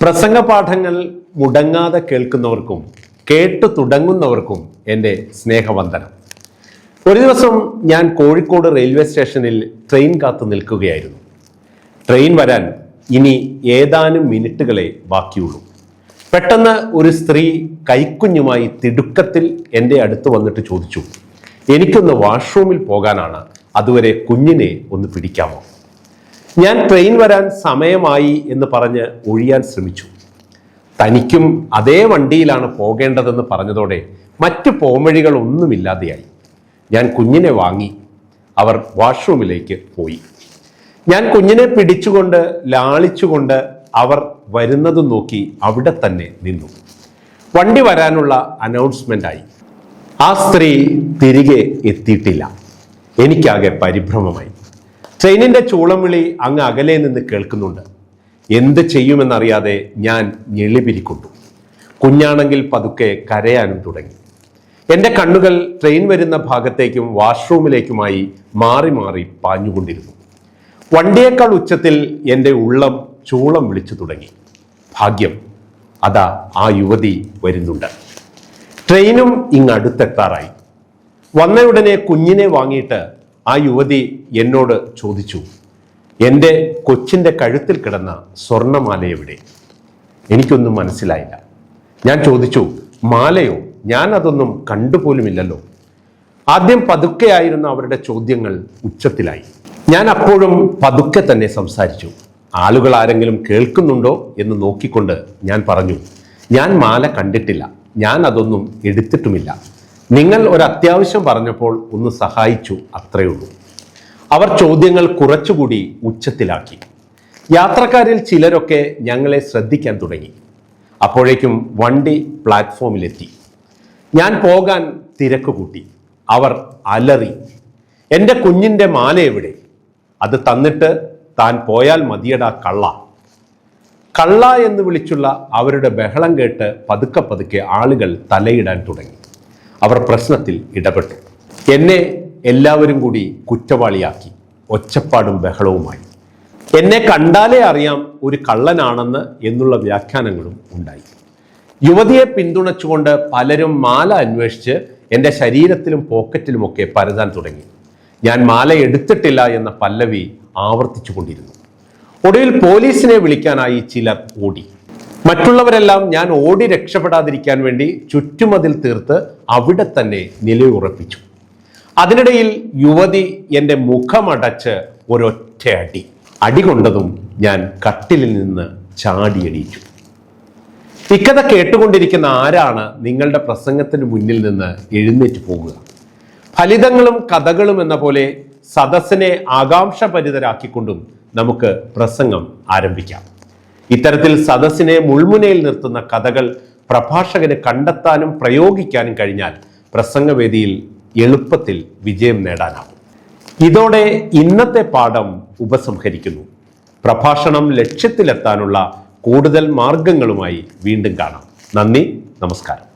പ്രസംഗ പാഠങ്ങൾ മുടങ്ങാതെ കേൾക്കുന്നവർക്കും കേട്ടു തുടങ്ങുന്നവർക്കും എന്റെ സ്നേഹവന്ദനം. ഒരു ദിവസം ഞാൻ കോഴിക്കോട് റെയിൽവേ സ്റ്റേഷനിൽ ട്രെയിൻ കാത്തു നിൽക്കുകയായിരുന്നു. ട്രെയിൻ വരാൻ ഇനി ഏതാനും മിനിറ്റുകളെ ബാക്കിയുള്ളൂ. പെട്ടെന്ന് ഒരു സ്ത്രീ കൈക്കുഞ്ഞുമായി തിടുക്കത്തിൽ എന്റെ അടുത്ത് വന്നിട്ട് ചോദിച്ചു എനിക്കൊന്ന് വാഷ്റൂമിൽ പോകാനാണ്. അതുവരെ കുഞ്ഞിനെ ഒന്ന് പിടിക്കാമോ? ഞാൻ ട്രെയിൻ വരാൻ സമയമായി എന്ന് പറഞ്ഞ് ഒഴിയാൻ ശ്രമിച്ചു. തനിക്കും അതേ വണ്ടിയിലാണ് പോകേണ്ടതെന്ന് പറഞ്ഞതോടെ മറ്റ് പോംവഴികൾ ഒന്നുമില്ലാതെയായി. ഞാൻ കുഞ്ഞിനെ വാങ്ങി. അവർ വാഷ്റൂമിലേക്ക് പോയി. ഞാൻ കുഞ്ഞിനെ പിടിച്ചുകൊണ്ട് ലാളിച്ചുകൊണ്ട് അവർ വരുന്നത് നോക്കി അവിടെ തന്നെ നിന്നു. വണ്ടി വരാനുള്ള അനൗൺസ്മെന്റ് ആയി ആ സ്ത്രീ തിരികെ എത്തിയിട്ടില്ല. എനിക്കാകെ പരിഭ്രമമായി. ട്രെയിനിന്റെ ചൂളം വിളി അങ്ങ് അകലെ നിന്ന് കേൾക്കുന്നുണ്ട്. എന്ത് ചെയ്യുമെന്നറിയാതെ ഞാൻ ഞെളിപിരിക്കൊണ്ടു കുഞ്ഞാണെങ്കിൽ പതുക്കെ കരയാനും തുടങ്ങി. എന്റെ കണ്ണുകൾ ട്രെയിൻ വരുന്ന ഭാഗത്തേക്കും വാഷ്റൂമിലേക്കുമായി മാറി മാറി പാഞ്ഞുകൊണ്ടിരുന്നു. വണ്ടിയേക്കാൾ ഉച്ചത്തിൽ എന്റെ ഉള്ളം ചൂളം വിളിച്ചു തുടങ്ങി. ഭാഗ്യം അതാ ആ യുവതി വരുന്നുണ്ട്. ട്രെയിനും ഇങ്ങടുത്തെത്താറായി വന്നയുടനെ കുഞ്ഞിനെ വാങ്ങിയിട്ട് ആ യുവതി എന്നോട് ചോദിച്ചു എന്റെ കൊച്ചിന്റെ കഴുത്തിൽ കിടന്ന സ്വർണമാല എവിടെ? എനിക്കൊന്നും മനസ്സിലായില്ല. ഞാൻ ചോദിച്ചു മാലയോ? ഞാൻ അതൊന്നും കണ്ടുപോലുമില്ലല്ലോ. ആദ്യം പതുക്കെയായിരുന്ന അവരുടെ ചോദ്യങ്ങൾ ഉച്ചത്തിലായി. ഞാൻ അപ്പോഴും പതുക്കെ തന്നെ സംസാരിച്ചു ആളുകൾ ആരെങ്കിലും കേൾക്കുന്നുണ്ടോ? എന്ന് നോക്കിക്കൊണ്ട് ഞാൻ പറഞ്ഞു ഞാൻ മാല കണ്ടിട്ടില്ല ഞാൻ അതൊന്നും എടുത്തിട്ടുമില്ല. നിങ്ങൾ ഒരു അത്യാവശ്യം പറഞ്ഞപ്പോൾ ഒന്ന് സഹായിച്ചു അത്രയേ ഉള്ളൂ. അവർ ചോദ്യങ്ങൾ കുറച്ചുകൂടി ഉച്ചത്തിലാക്കി. യാത്രക്കാരിൽ ചിലരൊക്കെ ഞങ്ങളെ ശ്രദ്ധിക്കാൻ തുടങ്ങി. അപ്പോഴേക്കും വണ്ടി പ്ലാറ്റ്ഫോമിലെത്തി. ഞാൻ പോകാൻ തിരക്ക് കൂട്ടി. അവർ അലറി എന്റെ കുഞ്ഞിന്റെ മാല എവിടെ? അത് തന്നിട്ട് താൻ പോയാൽ മതിയടാ കള്ള. കള്ള എന്ന് വിളിച്ചുള്ള അവരുടെ ബഹളം കേട്ട് പതുക്കെ പതുക്കെ ആളുകൾ തലയിടാൻ തുടങ്ങി. അവർ പ്രശ്നത്തിൽ ഇടപെട്ടു. എന്നെ എല്ലാവരും കൂടി കുറ്റവാളിയാക്കി. ഒച്ചപ്പാടും ബഹളവുമായി. എന്നെ കണ്ടാലേ അറിയാം ഒരു കള്ളനാണെന്ന് എന്നുള്ള വ്യാഖ്യാനങ്ങളും ഉണ്ടായി. യുവതിയെ പിന്തുണച്ചുകൊണ്ട് പലരും മാല അന്വേഷിച്ച് എന്റെ ശരീരത്തിലും പോക്കറ്റിലുമൊക്കെ പരതാൻ തുടങ്ങി. ഞാൻ മാല എടുത്തിട്ടില്ല എന്ന പല്ലവി ആവർത്തിച്ചു കൊണ്ടിരുന്നു ഒടുവിൽ പോലീസിനെ വിളിക്കാനായി ചിലർ ഓടി. മറ്റുള്ളവരെല്ലാം ഞാൻ ഓടി രക്ഷപ്പെടാതിരിക്കാൻ വേണ്ടി ചുറ്റുമതിൽ തീർത്ത് അവിടെ തന്നെ നിലയുറപ്പിച്ചു. അതിനിടയിൽ യുവതി എന്റെ മുഖമടച്ച് ഒരൊറ്റ അടി അടി കൊണ്ടതും ഞാൻ കട്ടിലിൽ നിന്ന് ചാടിയടിച്ചു ഇക്കഥ കേട്ടുകൊണ്ടിരിക്കുന്ന ആരാണ് നിങ്ങളുടെ പ്രസംഗത്തിന് മുന്നിൽ നിന്ന് എഴുന്നേറ്റ് പോകുക? ഫലിതങ്ങളും കഥകളും എന്ന പോലെ സദസ്സിനെ ആകാംക്ഷഭരിതരാക്കിക്കൊണ്ടും നമുക്ക് പ്രസംഗം ആരംഭിക്കാം. ഇത്തരത്തിൽ സദസ്സിനെ മുൾമുനയിൽ നിർത്തുന്ന കഥകൾ പ്രഭാഷകന് കണ്ടെത്താനും പ്രയോഗിക്കാനും കഴിഞ്ഞാൽ പ്രസംഗവേദിയിൽ എളുപ്പത്തിൽ വിജയം നേടാനാവും. ഇതോടെ ഇന്നത്തെ പാഠം ഉപസംഹരിക്കുന്നു. പ്രഭാഷണം ലക്ഷ്യത്തിലെത്താനുള്ള കൂടുതൽ മാർഗങ്ങളുമായി വീണ്ടും കാണാം. നന്ദി നമസ്കാരം.